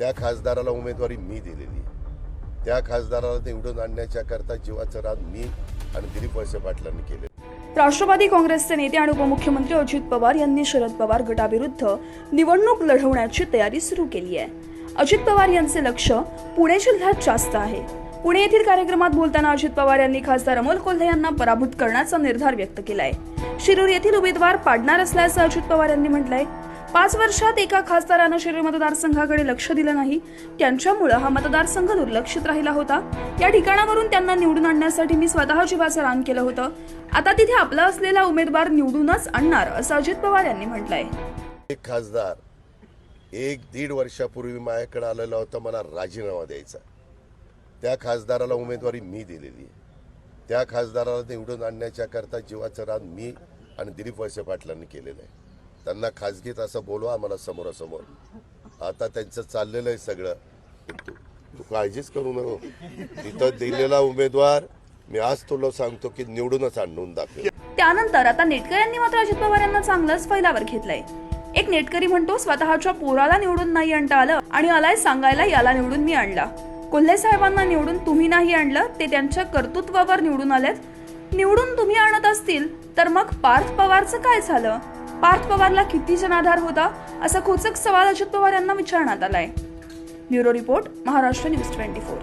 त्या खासदाराला उमेदवारी मी दिलेली. त्या खासदाराला निवडून आणण्याच्या करता जीवाचं रान मी आणि दिलीप वळसे पाटलांनी केले राष्ट्रवादी काँग्रेसचे नेते आणि उपमुख्यमंत्री अजित पवार यांनी शरद पवार गटाविरुद्ध निवडणूक लढवण्याची तयारी सुरू केली आहे. अजित पवार यांचे लक्ष पुणे जिल्ह्यात जास्त आहे. पुणे येथील कार्यक्रमात बोलताना अजित पवार यांनी खासदार अमोल कोल्हे यांना पराभूत करण्याचा निर्धार व्यक्त केलाय. शिरूर येथील उमेदवार पाडणार असल्याचं अजित पवार यांनी म्हटलंय. पाच वर्षात एका खासदारानं शिरूर मतदारसंघाकडे लक्ष दिलं नाही. त्यांच्यामुळं हा मतदारसंघ दुर्लक्षित राहिला होता. या ठिकाणावरून त्यांना निवडून आणण्यासाठी मी स्वतः जीवाचं रान केलं होतं. आता तिथे आपला असलेला उमेदवार निवडूनच आणणार असं अजित पवार यांनी म्हटलंय. एक खासदार एक दीड वर्षापूर्वी माझ्याकडे आलेला होता मला राजीनामा द्यायचा. त्या खासदाराला उमेदवारी मी दिलेली आहे. त्या खासदाराला निवडून आणण्याच्या करता जीवाचं रान मी आणि दिलीप वळसे पाटलांनी केलेलं आहे. त्यांना खाजगीत असं बोलवा आम्हाला समोरासमोर. आता त्यांचं चाललेलं आहे सगळं. तू तू काळजीच करू नको. तिथं दिलेला उमेदवार मी आज तुला सांगतो की निवडूनच आणून दाखव त्यानंतर आता नेटकर यांनी मात्र अजित पवार यांना चांगलंच फैलावर घेतलंय. एक नेटकरी म्हणतो स्वतःच्या पोराला निवडून नाही आणता आलं आणि आलाय सांगायला याला निवडून मी आणला. कोल्हे साहेबांना निवडून तुम्ही नाही आणलं ते त्यांच्या कर्तृत्वावर निवडून आलेत. निवडून तुम्ही आणत असतील तर मग पार्थ पवारचं काय झालं? पार्थ पवारला किती जनाधार होता असा खोचक सवाल अजित पवार यांना विचारण्यात आलाय. Bureau report Maharashtra news twenty four.